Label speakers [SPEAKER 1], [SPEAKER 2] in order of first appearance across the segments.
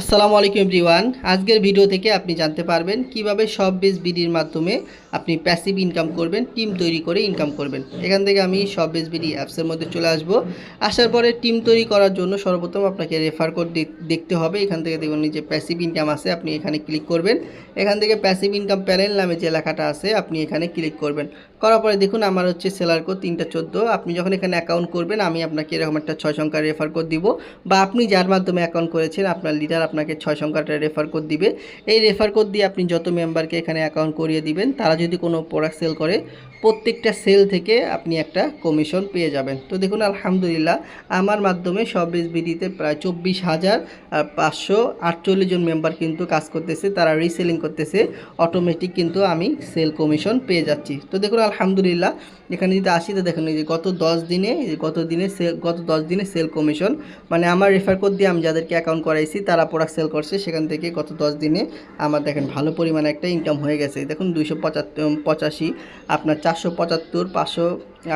[SPEAKER 1] আসসালামু আলাইকুম এভরিওয়ান। আজকের ভিডিও থেকে আপনি জানতে পারবেন কীভাবে সব বেস বিডির মাধ্যমে আপনি প্যাসিভ ইনকাম করবেন টিম তৈরি করে ইনকাম করবেন। এখান থেকে আমি সব বেস বিডি অ্যাপসের মধ্যে চলে আসব। আসার পরে টিম তৈরি করার জন্য সর্বপ্রথম আপনাকে রেফার কোড দেখতে হবে। এখান থেকে দেখুন যে প্যাসিভ ইনকাম আছে, আপনি এখানে ক্লিক করবেন। এখান থেকে প্যাসিভ ইনকাম প্যানেল নামে যে লেখাটা আছে, আপনি এখানে ক্লিক করবেন। করার পরে দেখুন আমার হচ্ছে সেলার কোড তিনটা চোদ্দ। আপনি যখন এখানে অ্যাকাউন্ট করবেন, আমি আপনাকে এরকম একটা ছয় সংখ্যার রেফার কোড দিব। বা আপনি যার মাধ্যমে অ্যাকাউন্ট করেছেন, আপনার লিডার আপনাকে ছয় সংখ্যাটা রেফার কোড দিবে। এই রেফার কোড দিয়ে আপনি যত মেম্বারকে এখানে অ্যাকাউন্ট করিয়ে দিবেন, তারা যদি কোনো প্রোডাক্ট সেল করে, প্রত্যেকটা সেল থেকে আপনি একটা কমিশন পেয়ে যাবেন। তো দেখুন, আলহামদুলিল্লাহ, আমার মাধ্যমে সব বিডিতে প্রায় চব্বিশ হাজার পাঁচশো আটচল্লিশ জন মেম্বার কিন্তু কাজ করতেছে, তারা রিসেলিং করতেছে অটোমেটিক কিন্তু আমি সেল কমিশন পেয়ে যাচ্ছি। তো দেখুন, আলহামদুলিল্লাহ, এখানে যদি আসি, তো দেখুন যে গত দশ দিনে গত দিনে গত দশ দিনে সেল কমিশন মানে আমার রেফার কোড দিয়ে আমি যাদেরকে অ্যাকাউন্ট করাইছি, তারা প্রোডাক্ট সেল করছে, সেখান থেকে গত দশ দিনে আমার দেখেন ভালো পরিমাণে একটা ইনকাম হয়ে গেছে। দেখুন দুইশো পঁচাত্তর পঁচাশি, আপনার চারশো পঁচাত্তর, পাঁচশো,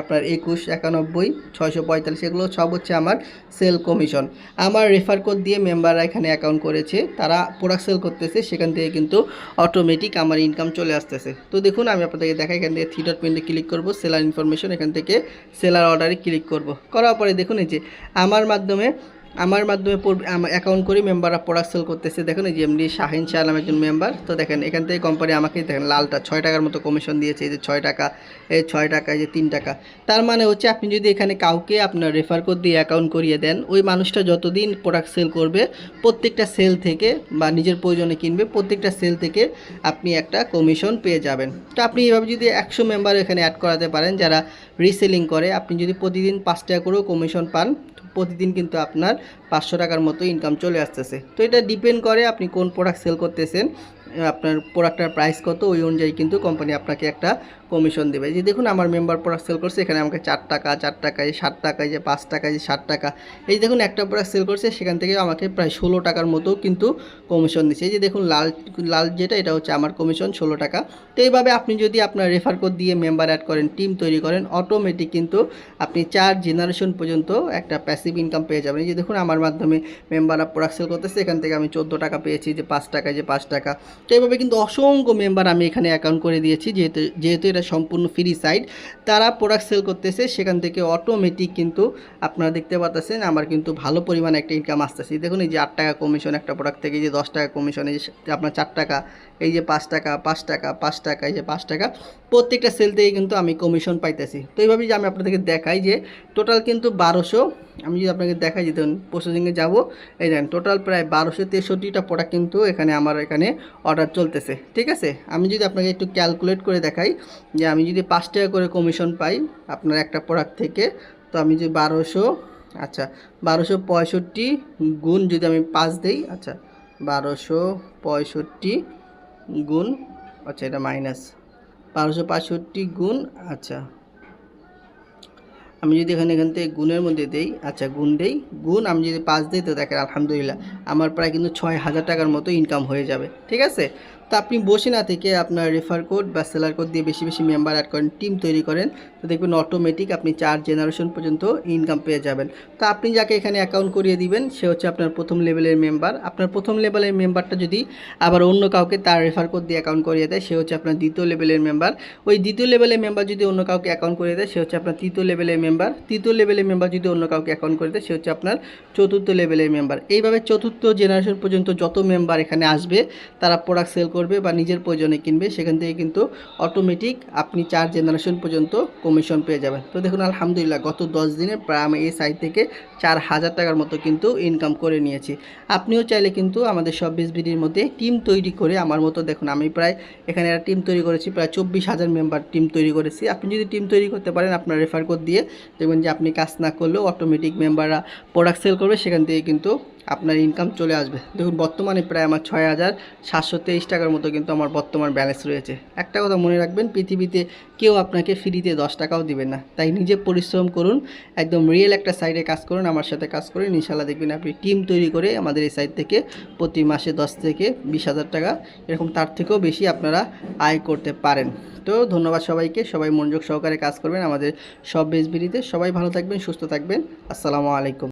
[SPEAKER 1] আপনার একুশ, একানব্বই, ছয়শো পঁয়তাল্লিশ, এগুলো সব হচ্ছে আমার সেল কমিশন আমার রেফার কোড দিয়ে মেম্বাররা এখানে অ্যাকাউন্ট করেছে, তারা প্রোডাক্ট সেল করতেছে, সেখান থেকে কিন্তু অটোমেটিক আমার ইনকাম চলে আসতেছে। তো দেখুন, আমি আপনাদেরকে দেখা এখান থেকে থ্রি ডট পেন্টে ক্লিক করব সেলার ইনফরমেশন এখান থেকে সেলার অর্ডারে ক্লিক করব। করার পরে দেখুন এই যে, আমার মাধ্যমে আমার মাধ্যমে অ্যাকাউন্ট করি মেম্বাররা প্রোডাক্ট সেল করতেছে। দেখুন এই যে এমনি শাহিন শাহ নাম একজন মেম্বার তো দেখেন, এখান থেকে কোম্পানি আমাকে দেখেন, লালটা ছয় টাকার মতো কমিশন দিয়েছে। এই যে ছয় টাকা এই ছয় টাকা, এই যে তিন টাকা। তার মানে হচ্ছে আপনি যদি এখানে কাউকে আপনার রেফার কোড দিয়ে অ্যাকাউন্ট করিয়ে দেন, ওই মানুষটা যতদিন প্রোডাক্ট সেল করবে, প্রত্যেকটা সেল থেকে বা নিজের প্রয়োজনে কিনবে, প্রত্যেকটা সেল থেকে আপনি একটা কমিশন পেয়ে যাবেন। তো আপনি এভাবে যদি একশো মেম্বার এখানে অ্যাড করাতে পারেন, যারা রিসেলিং করে, আপনি যদি প্রতিদিন পাঁচ টাকা করেও কমিশন পান প্রতিদিন কিন্তু আপনার পাঁচশো টাকার মতো ইনকাম চলে আসতেছে। তো এটা ডিপেন্ড করে আপনি কোন প্রোডাক্ট সেল করতেছেন। আপনার প্রোডাক্টের প্রাইস কত, ওই অনুযায়ী কিন্তু কোম্পানি আপনাকে একটা কমিশন দেবে। যে দেখুন, আমার মেম্বার প্রোডাক্ট সেল করছে, এখানে আমাকে চার টাকা চার টাকা, এই ষাট টাকা, এই যে পাঁচ টাকা, এই যে ষাট টাকা। এই দেখুন, একটা প্রোডাক্ট সেল করছে, সেখান থেকে আমাকে প্রায় ষোলো টাকার মতো কিন্তু কমিশন দিচ্ছে। এই যে দেখুন, লাল লাল যেটা, এটা হচ্ছে আমার কমিশন ষোলো টাকা। তো এইভাবে আপনি যদি আপনার রেফার কোড দিয়ে মেম্বার অ্যাড করেন টিম তৈরি করেন অটোমেটিক কিন্তু আপনি চার জেনারেশন পর্যন্ত একটা প্যাসিভ ইনকাম পেয়ে যাবেন। এই যে দেখুন, আমার মাধ্যমে মেম্বাররা প্রোডাক্ট সেল করতেছে, এখান থেকে আমি চোদ্দ টাকা পেয়েছি যে পাঁচ টাকা যে পাঁচ টাকা। তো এইভাবে কিন্তু অসংখ্য মেম্বার আমি এখানে অ্যাকাউন্ট করে দিয়েছি, যেহেতু যেহেতু এটা সম্পূর্ণ ফ্রি সাইট তারা প্রোডাক্ট সেল করতেছে, সেখান থেকে অটোমেটিক কিন্তু আপনারা দেখতে পাচ্ছেন আমার কিন্তু ভালো পরিমাণে একটা ইনকাম আসতেছে। দেখুন এই যে আট টাকা কমিশন একটা প্রোডাক্ট থেকে যে দশ টাকা কমিশন এই যে আপনার চার টাকা, এই যে পাঁচ টাকা পাঁচ টাকা পাঁচ টাকা, এই যে পাঁচ টাকা, প্রত্যেকটা সেল থেকে কিন্তু আমি কমিশন পাইতেছি। তো এইভাবেই যে আমি আপনাদেরকে দেখাই যে টোটাল কিন্তু বারোশো আমি যদি আপনাকে দেখাই যে ধরুন প্রসেসিংয়ে যাব, এই দেখেন টোটাল প্রায় বারোশো তেষট্টিটা প্রোডাক্ট কিন্তু এখানে আমার এখানে অর্ডার চলতেছে, ঠিক আছে? আমি যদি আপনাকে একটু ক্যালকুলেট করে দেখাই যে আমি যদি পাঁচ টাকা করে কমিশন পাই আপনার একটা প্রোডাক্ট থেকে, তো আমি যে বারোশো আচ্ছা বারোশো পঁয়ষট্টি গুণ যদি আমি পাঁচ দিই আচ্ছা বারোশো পঁয়ষট্টি গুণ আচ্ছা এটা মাইনাস বারোশো পঁয়ষট্টি গুণ আচ্ছা আমি যদি এখানে এখান থেকে গুণের মধ্যে দেই আচ্ছা গুণ দেই, গুণ আমি যদি পাঁচ দিই তো দেখেন, আলহামদুলিল্লাহ, আমার প্রায় কিন্তু ছয় হাজার টাকার মতো ইনকাম হয়ে যাবে, ঠিক আছে? তো আপনি বসে না থেকে আপনার রেফার কোড বা সেলার কোড দিয়ে বেশি বেশি মেম্বার অ্যাড করেন টিম তৈরি করেন, তো দেখবেন অটোমেটিক আপনি চার জেনারেশন পর্যন্ত ইনকাম পেয়ে যাবেন। তো আপনি যাকে এখানে অ্যাকাউন্ট করিয়ে দিবেন, সে হচ্ছে আপনার প্রথম লেভেলের মেম্বার আপনার প্রথম লেভেলের মেম্বারটা যদি আবার অন্য কাউকে তার রেফার কোড দিয়ে অ্যাকাউন্ট করিয়ে দেয়, সে হচ্ছে আপনার দ্বিতীয় লেভেলের মেম্বার ওই দ্বিতীয় লেভেলের মেম্বার যদি অন্য কাউকে অ্যাকাউন্ট করে দেয়, সে হচ্ছে আপনার তৃতীয় লেভেলের মেম্বার তৃতীয় লেভেলের মেম্বার যদি অন্য কাউকে অ্যাকাউন্ট করে দেয়, সে হচ্ছে আপনার চতুর্থ লেভেলের মেম্বার এইভাবে চতুর্থ জেনারেশন পর্যন্ত যত মেম্বার এখানে আসবে, তারা প্রোডাক্ট সেল করবে বা নিজের প্রয়োজনে কিনবে, সেখান থেকে কিন্তু অটোমেটিক আপনি চার জেনারেশন পর্যন্ত কমিশন পেয়ে যাবেন। তো দেখুন, আলহামদুলিল্লাহ গত দশ দিনে প্রায় আমি এই সাইট থেকে চার হাজার টাকার মতো কিন্তু ইনকাম করে নিয়েছি। আপনিও চাইলে কিন্তু আমাদের সব বিডির মধ্যে টিম তৈরি করে আমার মতো দেখুন, আমি প্রায় এখানে একটা টিম তৈরি করেছি, প্রায় চব্বিশ হাজার মেম্বার টিম তৈরি করেছি। আপনি যদি টিম তৈরি করতে পারেন, আপনার রেফার কোড দিয়ে দেখবেন যে আপনি কাজ না করলেও অটোমেটিক মেম্বাররা প্রোডাক্ট সেল করবে, সেখান থেকে কিন্তু আপনার ইনকাম চলে আসবে। দেখুন, বর্তমানে প্রায় আমার ছয় হাজার সাতশো তেইশ টাকার মতো কিন্তু আমার বর্তমান ব্যালেন্স রয়েছে। একটা কথা মনে রাখবেন, পৃথিবীতে কেউ আপনাকে ফ্রিতে দশ টাকাও দিবে না। তাই নিজে পরিশ্রম করুন, একদম রিয়েল একটা সাইডে কাজ করুন, আমার সাথে কাজ করুন ইনশাল্লাহ দেখবেন আপনি টিম তৈরি করে আমাদের এই সাইড থেকে প্রতি মাসে দশ থেকে বিশ হাজার টাকা, এরকম তার থেকেও বেশি আপনারা আয় করতে পারেন। তো ধন্যবাদ সবাইকে, সবাই মনোযোগ সহকারে কাজ করবেন, আমাদের সব বেসবিরিতে সবাই ভালো থাকবেন, সুস্থ থাকবেন। আসসালামু আলাইকুম।